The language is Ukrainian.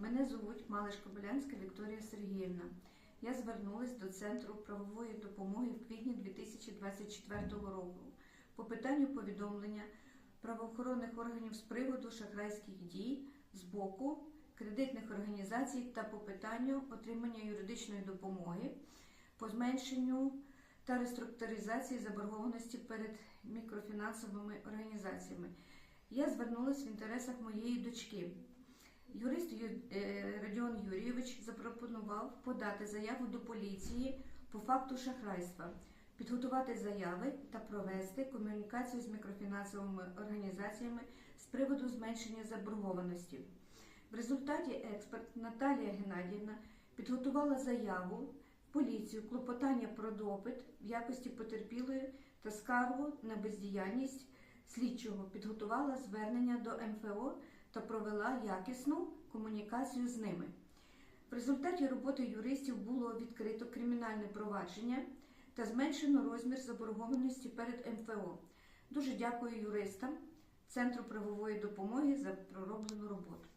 Мене звуть Малиш Кобилянська Вікторія Сергіївна. Я звернулась до Центру правової допомоги в квітні 2024 року по питанню повідомлення правоохоронних органів з приводу шахрайських дій з боку кредитних організацій та по питанню отримання юридичної допомоги по зменшенню та реструктуризації заборгованості перед мікрофінансовими організаціями. Я звернулася в інтересах моєї дочки. Юрист е, Родіон Юрійович запропонував подати заяву до поліції по факту шахрайства, підготувати заяви та провести комунікацію з мікрофінансовими організаціями з приводу зменшення заборгованості. В результаті експерт Наталія Геннадіївна підготувала заяву поліцію клопотання про допит в якості потерпілої та скаргу на бездіяльність слідчого, підготувала звернення до МФО та провела якісну комунікацію з ними. В результаті роботи юристів було відкрито кримінальне провадження та зменшено розмір заборгованості перед МФО. Дуже дякую юристам Центру правової допомоги за пророблену роботу.